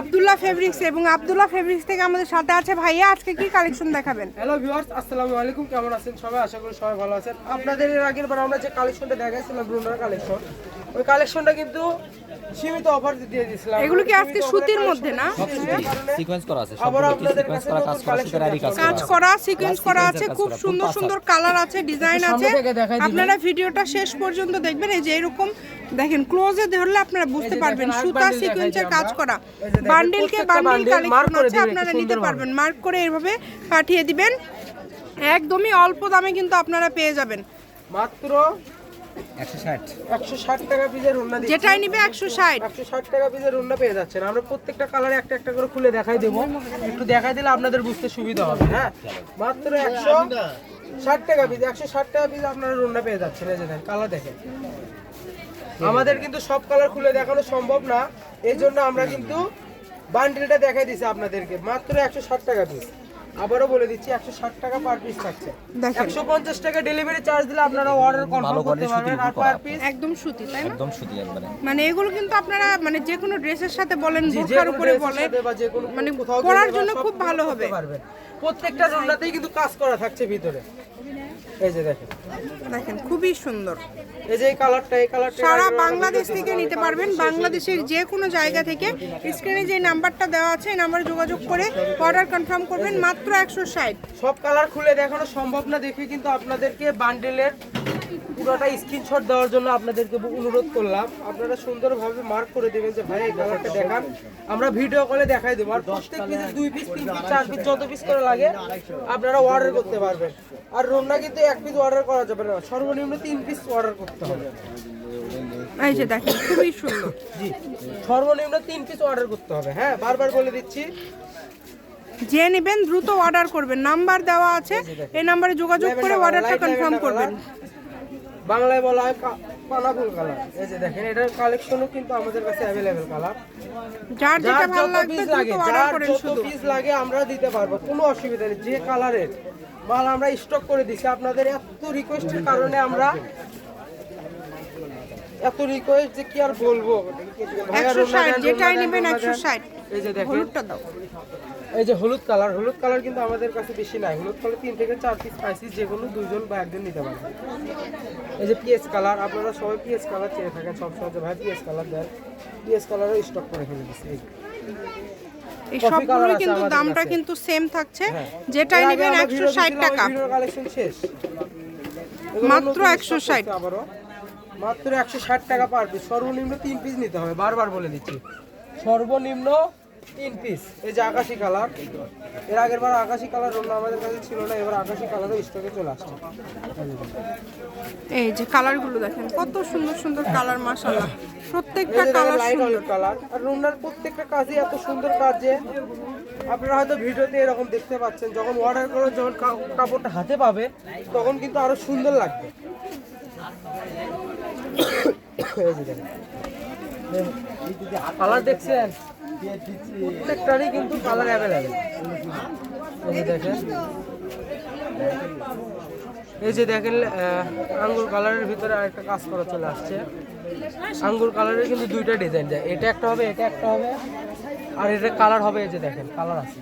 Abdullah fabrics এবং Abdullah fabrics থেকে আমাদের সাথে আছে ভাইয়া আজকে কি কালেকশন দেখাবেন? হ্যালো ভিউয়ার্স আসসালামু আলাইকুম কেমন আছেন সবাই? আশা করি সবাই ভালো আছেন। আপনাদের এর আগের বার আমরা যে কালেকশনটা দেখাইছিলাম ব্রুনার কালেকশন ওই কালেকশনটা কিন্তু সীমিত অফার দিয়ে দিয়েছিলাম। এগুলো কি আজকে সুতির মধ্যে না? সিকোয়েন্স করা আছে আবার আপনাদের সিকোয়েন্স কাছে করা কাজ করা কাজ কাজ করা সিকোয়েন্স করা আছে খুব সুন্দর সুন্দর কালার আছে ডিজাইন আছে। আপনারা ভিডিওটা শেষ পর্যন্ত দেখবেন এই যে এরকম দেখেন ক্লোজে ধরলে আপনারা বুঝতে পারবেন সুতা সিকোয়েন্সের কাজ করা। বান্ডিলকে বান্ডিল কালেকশন করে আছে দিবেন আপনারা নিতে পারবেন। মার্ক করে এভাবে পাঠিয়ে দিবেন। একদমই অল্প দামে কিন্তু আপনারা পেয়ে যাবেন। মাত্র একশো ষাট। একশো ষাট টাকা পিসের রুন্না দিচ্ছি। যেটাই নিবে একশো ষাট। একশো ষাট টাকা পিসের রুন্না পেয়ে যাচ্ছেন। আমরা প্রত্যেকটা কালারে একটা একটা করে খুলে দেখাই দেবো। একটু দেখাই দিলে আপনাদের বুঝতে সুবিধা হবে হ্যাঁ? মাত্র একশো ষাট টাকা পিস একশো ষাট টাকা পিস আপনারা রুন্না পেয়ে যাচ্ছেন। এই যে দেখেন কালার দেখেন। আমাদের কিন্তু সব কালার খুলে দেখানো সম্ভব না। এই জন্য আমরা কিন্তু বান্ডিলটা দেখাই দিছি আপনাদেরকে। মাত্র একশো ষাট টাকা পিস আবারও বলে দিচ্ছি একশো ষাট টাকা পার পিস থাকছে। একশো পঞ্চাশ টাকা ডেলিভারি চার্জ দিলে আপনারা অর্ডার কনফার্ম করতে পারবেন। আর পার পিস একদম সুতি তাই না? একদম সুতি একবারে। মানে এগুলো কিন্তু আপনারা মানে যে কোনো ড্রেসের সাথে বলেন বোরখার উপরে বলেন যে কোনো মানে পরার জন্য খুব ভালো হবে। প্রত্যেকটা রুমটাতেই কিন্তু কাজ করা থাকছে ভিতরে। এই যে দেখেন। দেখেন খুবই সুন্দর। এই যে কালারটা এই কালারটা সারা বাংলাদেশ থেকে নিতে পারবেন। বাংলাদেশের যে কোনো জায়গা থেকে স্ক্রিনে যে নাম্বারটা দেওয়া আছে এই নাম্বারে যোগাযোগ করে অর্ডার কনফার্ম করবেন মাত্র একশো ষাট। সব কালার খুলে দেখানো সম্ভব না দেখে কিন্তু আপনাদেরকে বান্ডেলের পুরোটা স্ক্রিনশট দেওয়ার জন্য আপনাদেরকে অনুরোধ করলাম। আপনারা সুন্দরভাবে মার্ক করে দেবেন যে ভাই এই কালারটা দেখান। আমরা ভিডিও কলে দেখাই দেবো। আর প্রত্যেক পিসে দুই পিস তিন পিস চার পিস যত পিস করে লাগে আপনারা অর্ডার করতে পারবেন। আর রোমনা কিন্তু এক পিস অর্ডার করা যাবে না। সর্বনিম্ন তিন পিস অর্ডার করতে হবে। এই যে দেখেন খুবই সুন্দর। জি সর্বনিম্ন তিন পিস অর্ডার করতে হবে। হ্যাঁ বারবার বলে দিচ্ছি। যে নেবেন দ্রুত অর্ডার করবেন। নাম্বার দেওয়া আছে। এই নাম্বারে যোগাযোগ করে অর্ডারটা কনফার্ম করবেন। বাংলায় বলা হয় পানাফুল কালার। এই যে দেখেন এটার কালেকশনও কিন্তু আমাদের কাছে অ্যাভেলেবেল কালার যার যেটা ভালো লাগবে লাগে যার যত পিস লাগে আমরা দিতে পারব কোনো অসুবিধা নেই। যে কালারের মাল আমরা স্টক করে দিছি আপনাদের এত রিকোয়েস্টের কারণে আমরা এত রিকোয়েস্ট যে কি আর বলব? ভাইয়া একশো রোনা ষাট দেন, যেটাই নেবেন রোনা একশো দেন। ষাট। এই যে দেখেন। হলুদটা দাও। এই যে হলুদ কালার হলুদ কালার কিন্তু আমাদের কাছে বেশি নাই। হলুদ কালার তিন থেকে চার পিস পাইছি যে কোনো দুজন বা একজন নিতে পারবে এই যে পিএস কালার আপনারা সবাই পিএস কালার চেয়ে থাকেন সব সময় যে ভাই পিএস কালার দেন। পিএস কালারও স্টক করে ফেলে দিচ্ছি এই। এই কিন্তু দামটা কিন্তু সেম থাকছে হ্যাঁ। যেটাই নেবেন একশো ষাট টাকা। কালেকশন শেষ। মাত্র নতুন 160 stock করছে আবারও। মাত্র একশো ষাট টাকা পার পিস সর্বনিম্ন তিন পিস নিতে হবে বারবার বলে দিচ্ছি। সর্বনিম্ন তিন পিস এই যে আকাশি কালারের আগের বার আকাশি কালার অন্য আমাদের কাছে ছিল না এবার আকাশি কালারও স্টকে চলে আসছে। এই যে কালারগুলো দেখেন কত সুন্দর সুন্দর কালার মাশাআল্লাহ। প্রত্যেকটা কালার সুন্দর। কালার আর রুনার প্রত্যেকটা কাজই এত সুন্দর কাজ যে আপনারা হয়তো ভিডিওতে এরকম দেখতে পাচ্ছেন যখন অর্ডার করে যখন কাপড়টা হাতে পাবে তখন কিন্তু আরও সুন্দর লাগবে। কালার দেখছেন? প্রত্যেকটারই কিন্তু কালার অ্যাভেলেবেল এই দেখেন। এই যে দেখেন আঙ্গুর কালারের ভিতরে আরেকটা কাজ করা চলে আসছে। আঙ্গুর কালারের কিন্তু দুইটা ডিজাইন যায়। এটা একটা হবে, এটা একটা হবে, আর এটা কালার হবে এই যে দেখেন কালার আছে।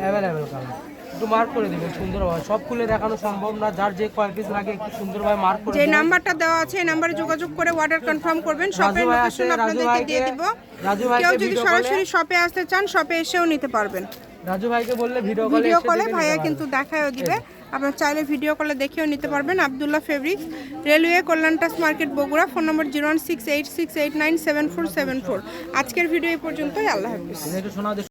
অ্যাভেলেবেল কালার একটু মার্ক করে দিবেন সুন্দরভাবে। সব খুলে দেখানো সম্ভব না যার যে কয় পিস লাগে একটু সুন্দরভাবে মার্ক করে যে নাম্বারটা দেওয়া আছে এই নাম্বারে যোগাযোগ করে অর্ডার কনফার্ম করবেন শপের লোকেশন আপনাদেরকে দিয়ে দিব। রাজু কেউ যদি সরাসরি শপে আসতে চান শপে এসেও নিতে পারবেন। রাজু ভাইকে বললে ভিডিও কলে ভিডিও কলে ভাইয়া কিন্তু দেখায়ও দিবে। আপনার চাইলে ভিডিও কলে দেখেও নিতে পারবেন। Abdullah fabrics railway কল্যাণটাস market Bogura. Phone number zero one six eight six eight nine seven four seven four আজকের ভিডিও এই পর্যন্তই আল্লাহ হাফিজ।